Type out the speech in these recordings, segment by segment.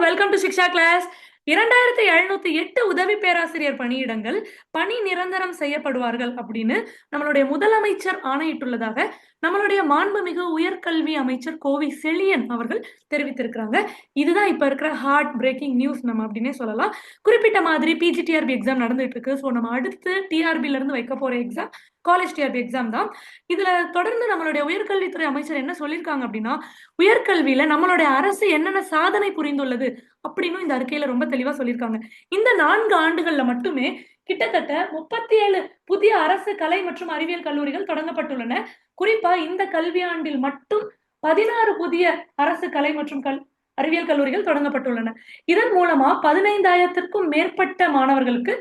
Welcome to Shiksha class இரண்டாயிரத்தி எழுநூத்தி எட்டு உதவி பேராசிரியர் பணியிடங்கள் பணி நிரந்தரம் செய்யப்படுவார்கள் அப்படின்னு நம்மளுடைய முதலமைச்சர் ஆணையிட்டுள்ளதாக நம்மளுடைய மாண்புமிகு உயர்கல்வி அமைச்சர் கோவி செழியன் அவர்கள் தெரிவித்திருக்கிறாங்க. இதுதான் இப்ப இருக்கிற ஹார்ட் பிரேக்கிங் நியூஸ் நம்ம அப்படின்னே சொல்லலாம். குறிப்பிட்ட மாதிரி பிஜிடிஆர்பி எக்ஸாம் நடந்துட்டு இருக்கு. ஸோ நம்ம அடுத்து டிஆர்பில இருந்து வைக்க போற எக்ஸாம் காலேஜ் டிஆர்பி எக்ஸாம் தான். இதுல தொடர்ந்து நம்மளுடைய உயர்கல்வித்துறை அமைச்சர் என்ன சொல்லியிருக்காங்க அப்படின்னா உயர்கல்வியில நம்மளுடைய அரசு என்னென்ன சாதனை புரிந்துள்ளது அப்படின்னு இந்த அறிக்கையில ரொம்ப தெளிவா சொல்லியிருக்காங்க. இந்த நான்கு ஆண்டுகள்ல மட்டுமே கிட்டத்தட்ட முப்பத்தி ஏழு புதிய அரசு கலை மற்றும் அறிவியல் கல்லூரிகள் தொடங்கப்பட்டுள்ளன. குறிப்பா இந்த கல்வியாண்டில் மட்டும் பதினாறு புதிய அரசு கலை மற்றும் கல் அறிவியல் கல்லூரிகள் தொடங்கப்பட்டுள்ளன. இதன் மூலமா பதினைந்தாயிரத்திற்கும் மேற்பட்ட மாணவர்களுக்கு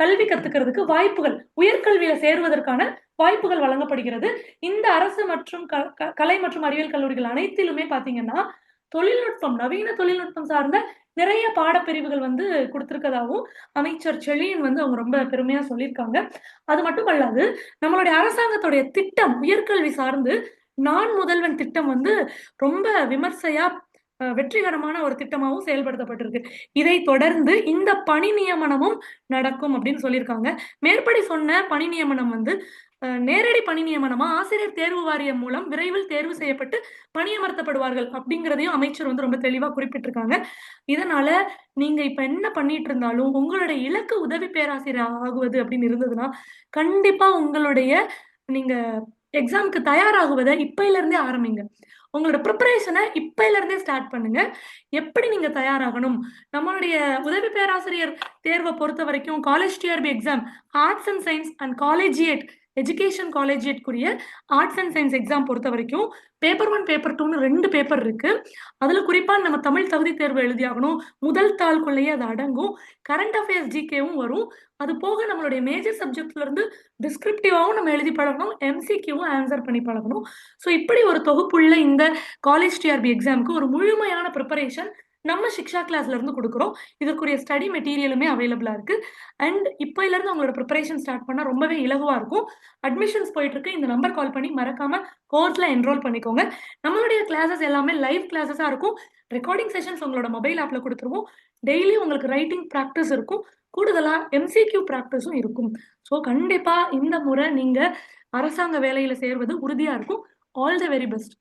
கல்வி கத்துக்கிறதுக்கு வாய்ப்புகள் உயர்கல்வியில சேருவதற்கான வாய்ப்புகள் வழங்கப்படுகிறது. இந்த அரசு மற்றும் கலை மற்றும் அறிவியல் கல்லூரிகள் அனைத்திலுமே பாத்தீங்கன்னா தொழில்நுட்பம் நவீன தொழில்நுட்பம் சார்ந்த நிறைய பாடப்பிரிவுகள் வந்து கொடுத்திருக்கதாகவும் அமைச்சர் செழியன் வந்து அவங்க ரொம்ப பெருமையா சொல்லியிருக்காங்க. அது மட்டும் அல்லாது நம்மளுடைய அரசாங்கத்துடைய திட்டம் உயர்கல்வி சார்ந்து நான் முதல்வன் திட்டம் வந்து ரொம்ப விமர்சையா வெற்றிகரமான ஒரு திட்டமாகவும் செயல்படுத்தப்பட்டிருக்கு. இதை தொடர்ந்து இந்த பணி நியமனமும் நடக்கும் அப்படின்னு சொல்லியிருக்காங்க. மேற்படி சொன்ன பணி நியமனம் வந்து நேரடி பணி நியமனமா ஆசிரியர் தேர்வு வாரியம் மூலம் விரைவில் தேர்வு செய்யப்பட்டு பணியமர்த்தப்படுவார்கள் அப்படிங்கிறதையும் அமைச்சர் வந்து ரொம்ப தெளிவா குறிப்பிட்டிருக்காங்க. இதனால நீங்க இப்ப என்ன பண்ணிட்டு இருந்தாலும் உங்களுடைய இலக்கு உதவி பேராசிரியர் ஆகுவது அப்படின்னு இருந்ததுன்னா கண்டிப்பா உங்களுடைய நீங்க எக்ஸாமுக்கு தயாராகுவதை இப்பையில இருந்தே ஆரம்பிங்க. உங்களோட ப்ரிப்பரேஷனை இப்பையில இருந்தே ஸ்டார்ட் பண்ணுங்க. எப்படி நீங்க தயாராகணும்? நம்மளுடைய உதவி பேராசிரியர் தேர்வை பொறுத்த வரைக்கும் college TRB exam arts and science and collegiate education காலேஜியேட்குரிய arts and science exam பொறுத்த வரைக்கும் பேப்பர் ஒன் பேப்பர் டூன்னு ரெண்டு பேப்பர் இருக்கு. அதுல குறிப்பா நம்ம தமிழ் தகுதி தேர்வு எழுதியாகணும். முதல் தாள்குள்ளேயே அது அடங்கும். கரண்ட் அஃபேர்ஸ் ஜிகேவும் வரும். அது போக நம்மளுடைய மேஜர் சப்ஜெக்ட்ல இருந்து நம்ம எழுதி பழகணும். எம்சிக்யூவும் ஆன்சர் பண்ணி பழகணும். ஸோ இப்படி ஒரு தொகுப்புள்ள இந்த காலேஜ் டிஆர்பி எக்ஸாமுக்கு ஒரு முழுமையான ப்ரிப்பரேஷன் நம்ம சிக்ஷா கிளாஸ்ல இருந்து கொடுக்குறோம். இதற்குரிய ஸ்டடி மெட்டீரியலுமே அவைலபிளா இருக்கு. அண்ட் இப்போல இருந்து அவங்களோட ப்ரிப்பரேஷன் ஸ்டார்ட் பண்ணா ரொம்பவே இலகுவா இருக்கும். அட்மிஷன்ஸ் போயிட்டு இருக்கு. இந்த நம்பர் கால் பண்ணி மறக்காம கோர்ஸ்ல என்ரோல் பண்ணிக்கோங்க. நம்மளுடைய கிளாஸஸ் எல்லாமே லைவ் கிளாஸஸா இருக்கும். ரெக்கார்டிங் செஷன்ஸ் உங்களோட மொபைல் ஆப்ல கொடுத்துருவோம். டெய்லி உங்களுக்கு ரைட்டிங் ப்ராக்டிஸ் இருக்கும். கூடுதலா எம்சிக்யூ ப்ராக்டிஸும் இருக்கும். ஸோ கண்டிப்பா இந்த முறை நீங்க அரசாங்க வேலையில சேர்வது உறுதியா இருக்கும். All the very best